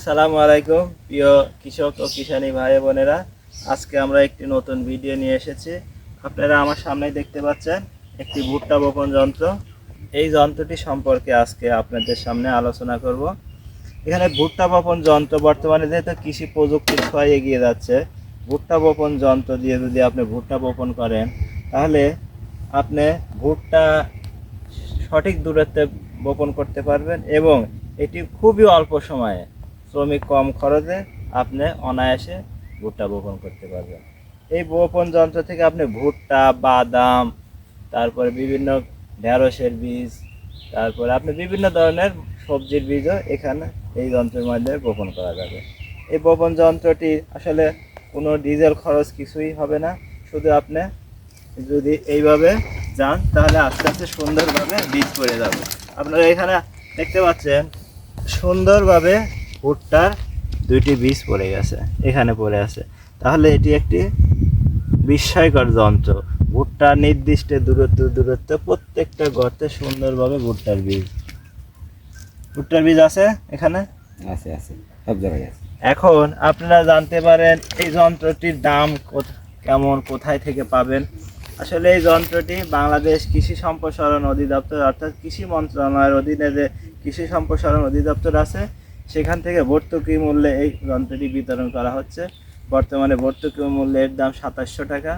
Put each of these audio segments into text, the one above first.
আসসালামু আলাইকুম, প্রিয় কৃষক ও কিষানী ভাই বোনেরা। আজকে আমরা একটি নতুন ভিডিও নিয়ে এসেছি। আপনারা আমার সামনে দেখতে পাচ্ছেন একটি ভুট্টা বপন যন্ত্র। এই যন্ত্রটি সম্পর্কে আজকে আপনাদের সামনে আলোচনা করব। এখানে ভুট্টা বপন যন্ত্র বর্তমানে যেহেতু কৃষি প্রযুক্তির ছোঁয়ায় এগিয়ে যাচ্ছে, ভুট্টা বপন যন্ত্র দিয়ে যদি আপনি ভুট্টা বপন করেন, তাহলে আপনি ভুট্টা সঠিক দূরত্বে বপন করতে পারবেন এবং এটি খুবই অল্প সময়ে শ্রমিক কম খরচে আপনি অনায়াসে ভুট্টা বপন করতে পারবেন। এই বপন যন্ত্র থেকে আপনি ভুট্টা, বাদাম, তারপরে বিভিন্ন ঢেঁড়সের বীজ, তারপরে আপনি বিভিন্ন ধরনের সবজির বীজও এখানে এই যন্ত্রের মাধ্যমে বপন করা যাবে। এই বপন যন্ত্রটি আসলে কোনো ডিজেল খরচ কিছুই হবে না। শুধু আপনি যদি এইভাবে যান, তাহলে আস্তে আস্তে সুন্দরভাবে বীজ পড়ে যাবে। আপনারা এখানে দেখতে পাচ্ছেন, সুন্দরভাবে ভুট্টার দুইটি বীজ পড়ে গেছে এখানে পড়ে আছে। তাহলে এটি একটি বিস্ময়কর যন্ত্র। ভুট্টার নির্দিষ্ট দূরত্ব দূরত্ব প্রত্যেকটা গর্তে সুন্দরভাবে ভুট্টার বীজ। ভুট্টার বীজ আছে এখানে? আছে আছে সব জায়গায় আছে। এখন আপনারা জানতে পারেন এই যন্ত্রটির দাম কোথ- কেমন কোথায় থেকে পাবেন? আসলে এই যন্ত্রটি বাংলাদেশ কৃষি সম্প্রসারণ অধিদপ্তর অর্থাৎ কৃষি মন্ত্রণালয়ের অধীনে যে কৃষি সম্প্রসারণ অধিদপ্তর আছে সেখান থেকে ভর্তুকি মূল্যে এই যন্ত্রটি বিতরণ করা হচ্ছে। বর্তমানে ভর্তুকি মূল্যের দাম সাতাশশো টাকা।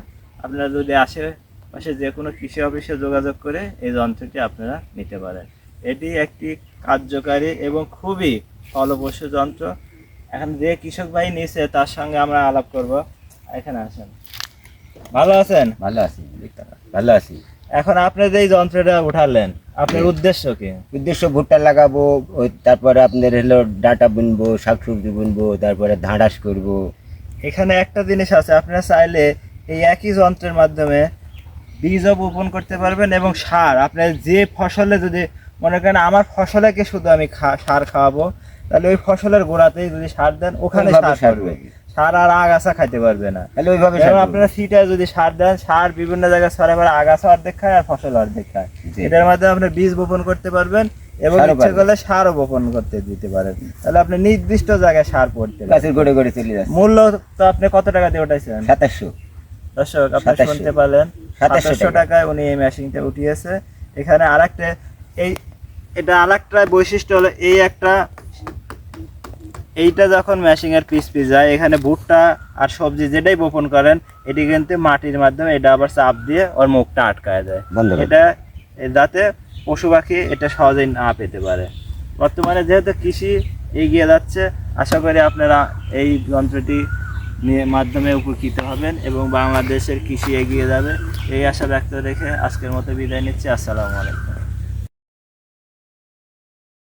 আপনারা যদি আশেপাশে যে কোনো কৃষি অফিসে যোগাযোগ করে এই যন্ত্রটি আপনারা নিতে পারেন। এটি একটি কার্যকারী এবং খুবই ফলপ্রসূ যন্ত্র। এখন যে কৃষক ভাই নিছে তার সঙ্গে আমরা আলাপ করব। এখানে আসেন। ভালো আছেন? ভালো আছি ভালো আছি। এখন আপনি যে এই যন্ত্রটা উঠালেন আপনার। উদ্দেশ্য কি উদ্দেশ্য ভুট্টা লাগাবো তারপরে আপনার হলো ডাটা বুনবো শাকসবজি বুনবো তারপরে ধাঁড়াস করব এখানে একটা জিনিস আছে আপনারা চাইলে এই একই যন্ত্রের মাধ্যমে বীজও বপন করতে পারবেন এবং সার আপনার যে ফসলে যদি মনে করেন আমার ফসলেকে শুধু আমি সার খাওয়াবো তাহলে ওই ফসলের গোড়াতেই যদি সার দেন ওখানে সার করবে। সার আর আগাছা খাইতে পারবে না। তাহলে ওইভাবে সার। আপনারা যদি সার দেন সার বিভিন্ন জায়গায় ছড়ে পড়ে আগাছা অর্ধেক খায় আর ফসল অর্ধেক খায়। এটার মাধ্যমে আপনি বীজ বপন করতে পারবেন এবং ইচ্ছে করলে সারও বপন করতে দিতে পারেন। তাহলে আপনি নির্দিষ্ট জায়গায় সার পড়তে গাছের গড়ে গড়ে চলে যাচ্ছে। মূল্য তো আপনি কত টাকা দিয়ে উঠাইছেন? সাতাশশো। দর্শক আপনি 2700 শুনতে পারলেন সাতাশশো সাতাশশো টাকায় উনি এই মেশিনটা উঠিয়েছে। এখানে আরেকটা এই এটা আরেকটা বৈশিষ্ট্য হলো এই একটা এইটা যখন ম্যাশিং এর পিস পিস যায় এখানে ভুট্টা আর সবজি যেটাই বপন করেন এটি কিন্তু মাটির মাধ্যমে এটা আবার চাপ দিয়ে ওর মুখটা আটকায় দেয়। এটা যাতে পশু পাখি এটা সহজেই না পেতে পারে। বর্তমানে যেহেতু কৃষি এগিয়ে যাচ্ছে আশা করি আপনারা এই যন্ত্রটি নিয়ে মাধ্যমে উপকৃত হবেন এবং বাংলাদেশের কৃষি এগিয়ে যাবে। এই আশা ব্যক্ত রেখে আজকের মতো বিদায় নিচ্ছি। আসসালামু আলাইকুম।